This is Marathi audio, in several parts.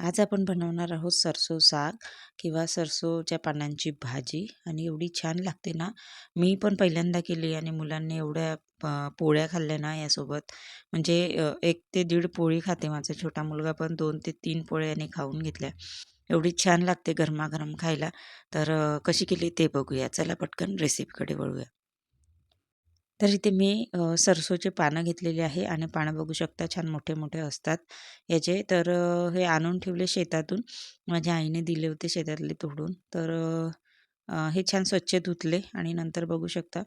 आज आपण बनवणार आहोत सरसो साग किंवा सरसोच्या पानांची भाजी आणि एवढी छान लागते ना. मी पण पहिल्यांदा केली आणि मुलांनी एवढ्या पोळ्या खाल्ल्या ना यासोबत. म्हणजे एक ते दीड पोळी खाते माझा छोटा मुलगा पण दोन ते तीन पोळ्याने खाऊन घेतल्या. एवढी छान लागते गरमागरम खायला. तर कशी केली ते बघूया. चला पटकन रेसिपीकडे वळूया. तर इथे मी अ, सरसोचे पानं घेतलेले आहे आणि पानं बघू शकता छान मोठे मोठे असतात याचे. तर अ, हे आणून ठेवले शेतातून. माझ्या आईने दिले होते शेतातले तोडून. तर अ, अ, हे छान स्वच्छ धुतले आणि नंतर बघू शकता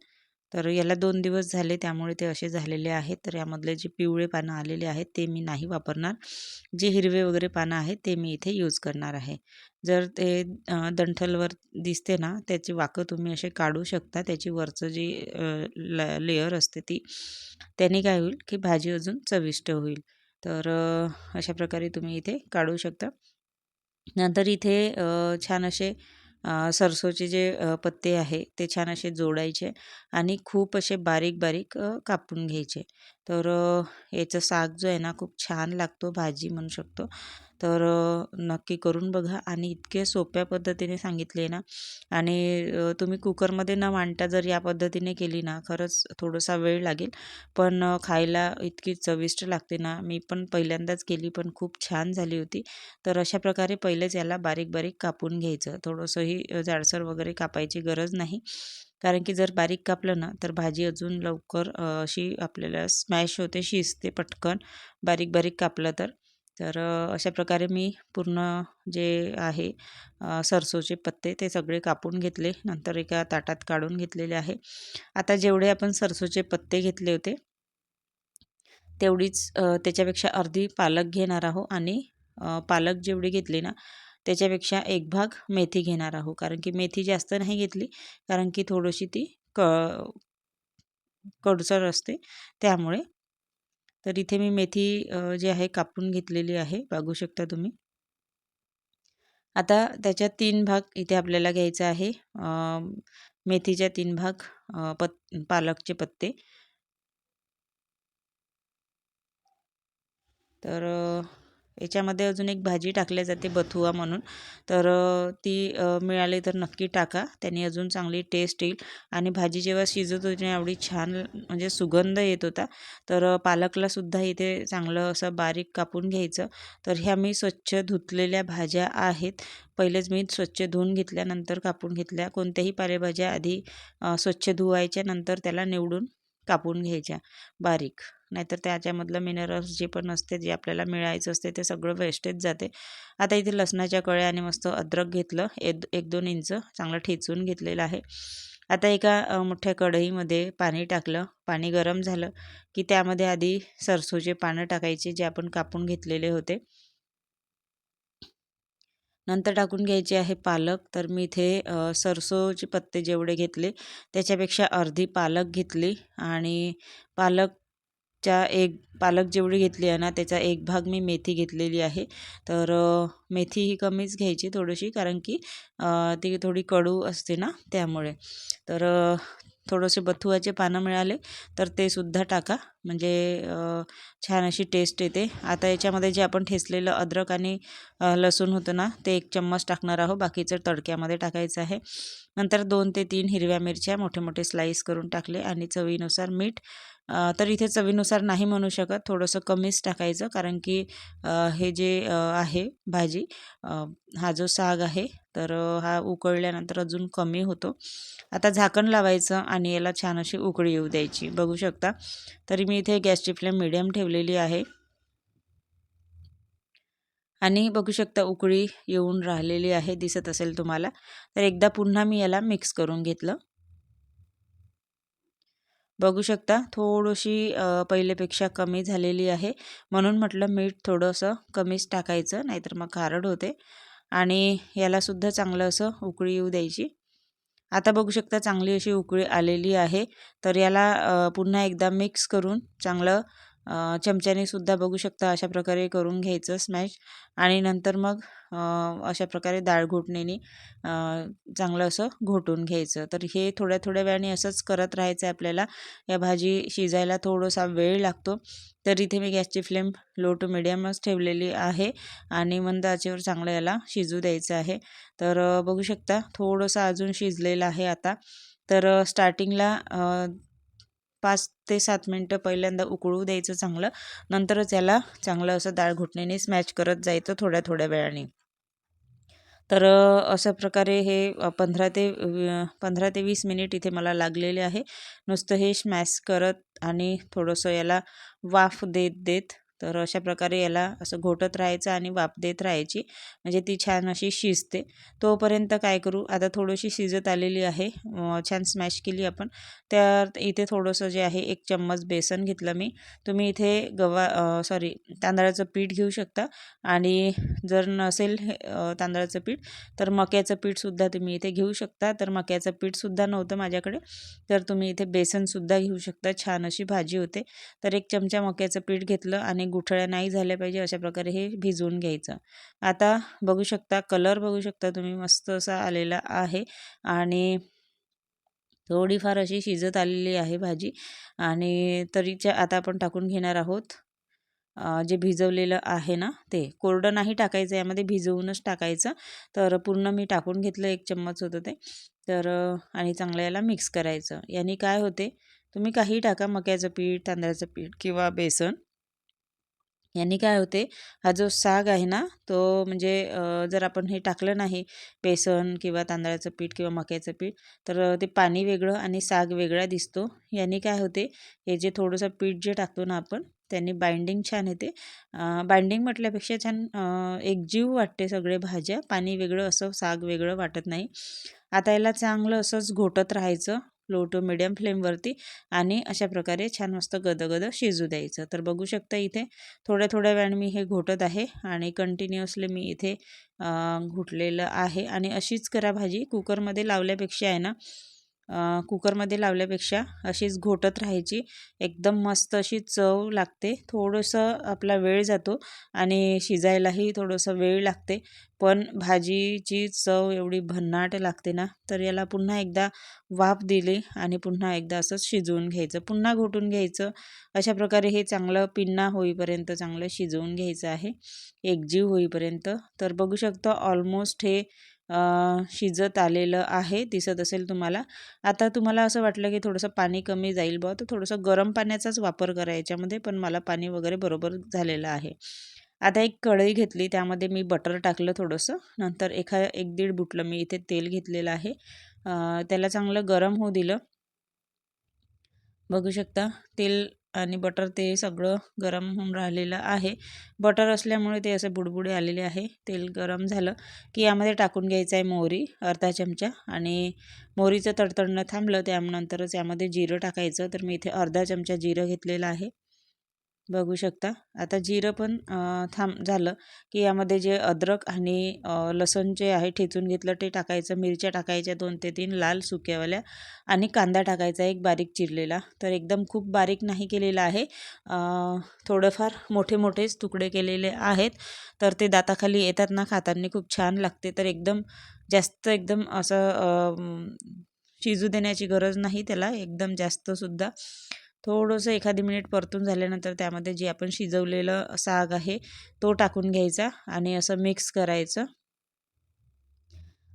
तर याला दोन दिवस झाले त्यामुळे ते असे झालेले आहेत. तर यामधले जे पिवळे पानं आलेले आहेत ते मी नाही वापरणार. जे हिरवे वगैरे पानं आहेत ते मी इथे यूज करणार आहे. जर ते दंठलवर दिसते ना त्याची वाकं तुम्ही असे काढू शकता. त्याची वरचं जी ल लेयर असते ती त्याने काय होईल की भाजी अजून चविष्ट होईल. तर अशा प्रकारे तुम्ही इथे काढू शकता. नंतर इथे छान असे सरसोचे जे पत्ते आहे ते छान असे जोडायचे. आणि खूप असे बारीक बारीक कापून घ्यायचे. तर याचं साग जो आहे ना खूप छान लागतो भाजी म्हणू शकतो. तर नक्की करून बघा. आणि इतके सोप्या पद्धतीने सांगितले ना आणि तुम्ही कुकरमध्ये न मांडता जर या पद्धतीने केली ना खरंच थोडासा वेळ लागेल. पण खायला इतकी चविष्ट लागते ना मी पण पहिल्यांदाच केली पण खूप छान झाली होती. तर अशा प्रकारे पहिलेच याला बारीक बारीक कापून घ्यायचं. थोडंसंही जाडसर वगैरे कापायची गरज नाही. कारण की जर बारीक कापलं ना तर भाजी अजून लवकर अशी आपल्याला स्मॅश होते शिजते पटकन. बारीक बारीक कापलं तर. तर अशा प्रकारे मी पूर्ण जे आहे सरसोचे पत्ते ते सगळे कापून घेतले. नंतर एका ताटात काढून घेतलेले आहे. आता जेवढे आपण सरसोचे पत्ते घेतले होते तेवढीच त्याच्यापेक्षा अर्धी पालक घेणार आहो आणि पालक जेवढी घेतली ना त्याच्यापेक्षा एक भाग मेथी घेणार आहोत. कारण की मेथी जास्त नाही घेतली. कारण की थोडीशी ती क कडसर असते. त्यामुळे तर इथे मी मेथी जी आहे कापून घेतलेली आहे. बघू शकता तुम्ही. आता त्याच्यात तीन भाग इथे आपल्याला घ्यायचा आहे. मेथीच्या तीन भाग अ, पत पालकचे पत्ते. तर याच्यामध्ये अजून एक भाजी टाकल्या जाते बथुआ म्हणून. तर ती मिळाली तर नक्की टाका. त्याने अजून चांगली टेस्ट येईल. आणि भाजी जेव्हा शिजत होती एवढी छान म्हणजे सुगंध येत होता. तर पालकलासुद्धा इथे चांगलं असं बारीक कापून घ्यायचं. तर ह्या मी स्वच्छ धुतलेल्या भाज्या आहेत. पहिलेच मी स्वच्छ धुवून घेतल्यानंतर कापून घेतल्या. कोणत्याही पालेभाज्या आधी स्वच्छ धुवायच्या नंतर त्याला निवडून कापून घ्यायच्या. बारीक. नाहीतर त्याच्यामधलं मिनरल्स जे पण असते जे आपल्याला मिळायचं असते ते सगळं वेस्टेज जाते. आता इथे लसणाच्या कळ्या आणि मस्त अद्रक घेतलं एक एक दोन इंच चांगलं ठेचून घेतलेलं आहे. आता एका मोठ्या कढईमध्ये पाणी टाकलं पाणी गरम झालं की त्यामध्ये आधी सरसोचे पानं टाकायचे जे आपण कापून घेतलेले होते. नंतर टाकून घ्यायचे आहे पालक तर मी इथे सरसोचे पत्ते जेवढे घेतले त्याच्यापेक्षा अर्धी पालक घेतली आणि पालक च्या एक पालक जेवढी घेतली आहे ना त्याचा एक भाग मी मेथी घेतलेली आहे. तर मेथी ही कमीच घ्यायची थोडीशी कारण की ती थोडी कडू असते ना त्यामुळे. तर थोडेसे बथुआचे पानं मिळाले तर ते सुद्धा टाका. म्हणजे छान अशी टेस्ट येते. आता याच्यामध्ये जे आपण ठेचलेलं अद्रक आणि लसूण होतं ना ते एक चम्मच टाकणार आहोत. बाकीचं तडक्यामध्ये टाकायचं आहे. नंतर दोन ते तीन हिरव्या मिरच्या मोठे मोठे स्लाईस करून टाकले आणि चवीनुसार मीठ तर इथे चवीनुसार नाही म्हणू शकत. थोडंसं कमीच टाकायचं कारण की हे जे आहे भाजी हा जो साग आहे तर हा उकळल्यानंतर अजून कमी होतो. आता झाकण लावायचं आणि याला छान अशी उकळी येऊ द्यायची. बघू शकता. तरी मी इथे गॅसची फ्लेम मिडियम ठेवलेली आहे. आणि बघू शकता उकळी येऊन राहिलेली आहे दिसत असेल तुम्हाला. तर एकदा पुन्हा मी याला मिक्स करून घेतलं. बघू शकता थोडीशी पहिलेपेक्षा कमी झालेली आहे. म्हणून म्हटलं मीठ थोडंसं कमीच टाकायचं नाहीतर मग खारड होते. आणि यालासुद्धा चांगलं असं उकळी येऊ द्यायची. आता बघू शकता चांगली अशी उकळी आलेली आहे. तर याला पुन्हा एकदा मिक्स करून चांगलं चमच्याने सुद्धा बघू शकता अशा प्रकारे करून घ्यायचं स्मॅश आणि नंतर मग अशा प्रकारे डाळ घोटणीने चांगलं असं घोटून घ्यायचं. तर हे थोड्या थोड्या वेळाने असंच करत राहायचं आहे आपल्याला. या भाजी शिजायला थोडासा वेळ लागतो. तर इथे मी गॅसची फ्लेम लो टू मिडियमच ठेवलेली आहे आणि मंद आचेवर चांगलं याला शिजू द्यायचं आहे. तर बघू शकता थोडंसं अजून शिजलेलं आहे आता. तर स्टार्टिंगला पाच ते सात मिनटं पहिल्यांदा उकळू द्यायचं चांगलं. नंतरच याला चांगलं असं डाळ घुटणीने स्मॅच करत जायचं थोड्या थोड्या वेळाने. तर अशा प्रकारे हे पंधरा ते पंधरा ते वीस मिनिट इथे मला लागलेले आहे. नुसतं हे स्मॅश करत आणि थोडंसं याला वाफ देत देत तर अशा प्रकारे याला असं घोटत राहायचं आणि वाफ देत राहायची. म्हणजे ती छान अशी शिजते. तोपर्यंत काय करू? आता थोडीशी शिजत आलेली आहे. छान स्मॅश केली आपण. त्या इथे थोडंसं जे आहे एक चम्मच बेसन घेतलं मी. तुम्ही इथे गवा सॉरी तांदळाचं पीठ घेऊ शकता. आणि जर नसेल तांदळाचं पीठ तर मक्याचं पीठसुद्धा तुम्ही इथे घेऊ शकता. तर मक्याचं पीठसुद्धा नव्हतं माझ्याकडे. तर तुम्ही इथे बेसनसुद्धा घेऊ शकता. छान अशी भाजी होते. तर एक चमचा मक्याचं पीठ घेतलं आणि गुठळ्या नाही झाल्या पाहिजे अशा प्रकारे हे भिजवून घ्यायचं. आता बघू शकता कलर बघू शकता तुम्ही मस्त असा आलेला आहे. आणि थोडीफार अशी शिजत आलेली आहे भाजी. आणि तरीच्या आता आपण टाकून घेणार आहोत जे भिजवलेलं आहे ना ते. कोरडं नाही टाकायचं यामध्ये भिजवूनच टाकायचं. तर पूर्ण मी टाकून घेतलं एक चम्मच होतं ते. तर आणि चांगलं याला मिक्स करायचं. याने काय होते तुम्ही काही टाका मक्याचं पीठ तांदळाचं पीठ किंवा बेसन. यांनी काय होते हा जो साग आहे ना तो म्हणजे जर आपण हे टाकलं नाही बेसन किंवा तांदळाचं पीठ किंवा मक्याचं पीठ तर ते पाणी वेगळं आणि साग वेगळा दिसतो. यांनी काय होते हे जे थोडंसं पीठ जे टाकतो ना आपण त्यांनी बाइंडिंग छान येते. बाइंडिंग म्हटल्यापेक्षा छान एकजीव वाटते सगळे भाज्या. पाणी वेगळं असं साग वेगळं वाटत नाही. आता याला चांगलं असंच घोटत राहायचं. लो टू मिडियम फ्लेमवरती आणि अशा प्रकारे छान मस्त गदगद शिजू द्यायचं. तर बघू शकता इथे थोड्या थोड्या वेळाने मी हे घोटत आहे आणि कंटिन्युअसली मी इथे घुटलेलं आहे. आणि अशीच करा भाजी. कुकरमध्ये लावल्यापेक्षा आहे ना कुकरमध्ये लावल्यापेक्षा अशीच घोटत राहायची. एकदम मस्त अशी चव लागते. थोडंसं आपला वेळ जातो आणि शिजायलाही थोडंसं वेळ लागते. पण भाजीची चव एवढी भन्नाट लागते ना तर याला पुन्हा एकदा वाफ दिली आणि पुन्हा एकदा असंच शिजवून घ्यायचं. पुन्हा घोटून घ्यायचं. अशा प्रकारे हे चांगलं पिन्ना होईपर्यंत चांगलं शिजवून घ्यायचं आहे. एकजीव होईपर्यंत. तर बघू शकतो ऑलमोस्ट हे शिजत आलेलं आहे दिसत असेल तुम्हाला. आता तुम्हाला असं वाटलं की थोडंसं पाणी कमी जाईल बा तर थोडंसं गरम पाण्याचाच वापर करा याच्यामध्ये पण मला पाणी वगैरे बरोबर झालेलं आहे. आता एक कढई घेतली त्यामध्ये मी बटर टाकलं थोडंसं. नंतर एखा एक दीड बुटलं मी इथे तेल घेतलेलं आहे. त्याला चांगलं गरम होऊ दिलं. बघू शकता तेल आणि बटर ते सगळं गरम होऊन राहिलेलं आहे. बटर असल्यामुळे ते असे बुडबुडे आलेले आहे. तेल गरम झालं की यामध्ये टाकून घ्यायचं आहे मोहरी अर्धा चमचा. आणि मोहरीचं तडतडणं थांबलं त्यानंतरच यामध्ये जिरं टाकायचं. तर मी इथे अर्धा चमचा जिरं घेतलेलं आहे. बघू शकता. आता जिरं पण थांब झालं की यामध्ये जे अद्रक आणि लसण जे आहे ठेचून घेतलं ते टाकायचं. मिरच्या टाकायच्या दोन ते तीन लाल सुक्यावाल्या आणि कांदा टाकायचा एक बारीक चिरलेला. तर एकदम खूप बारीक नाही केलेला आहे. थोडंफार मोठे मोठेच तुकडे केलेले आहेत. तर ते दाताखाली येतात ना खातांनी खूप छान लागते. तर एकदम जास्त एकदम असं शिजू देण्याची गरज नाही त्याला. एकदम जास्तसुद्धा थोडंसं एखादी मिनिट परतून झाल्यानंतर त्यामध्ये जे आपण शिजवलेलं साग आहे तो टाकून घ्यायचा आणि असं मिक्स करायचं.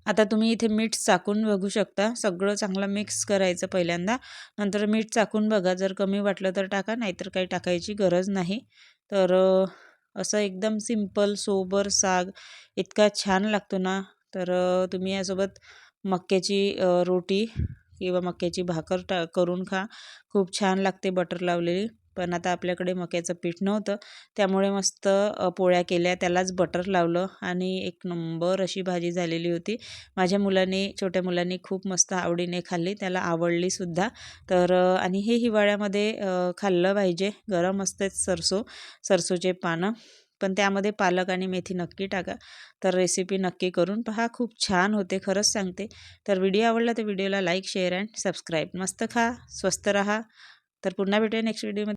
आता तुम्ही इथे मीठ चाकून बघू शकता. सगळं चांगलं मिक्स करायचं पहिल्यांदा. नंतर मीठ चाकून बघा. जर कमी वाटलं तर टाका नाहीतर काही टाकायची गरज नाही. तर असं एकदम सिंपल सोबर साग इतका छान लागतो ना तर तुम्ही यासोबत मक्याची रोटी किंवा मक्याची भाकर टा करून खा. खूप छान लागते बटर लावलेली. पण आता आपल्याकडे मक्याचं पीठ नव्हतं. त्यामुळे मस्त पोळ्या केल्या. त्यालाच बटर लावलं आणि एक नंबर अशी भाजी झालेली होती. माझ्या मुलांनी छोट्या मुलांनी खूप मस्त आवडीने खाल्ली. त्याला आवडलीसुद्धा तर आणि हे हिवाळ्यामध्ये खाल्लं पाहिजे. गरम असतेच सरसो सरसोचे पानं. पण त्यामध्ये पालक आणि मेथी नक्की टाका. तर रेसिपी नक्की करून पहा. खूप छान होते खरंच सांगते. तर व्हिडिओ आवडला तर व्हिडिओला लाईक शेअर अँड सबस्क्राईब मस्त खा स्वस्त रहा. तर पुन्हा भेटूया नेक्स्ट व्हिडिओमध्ये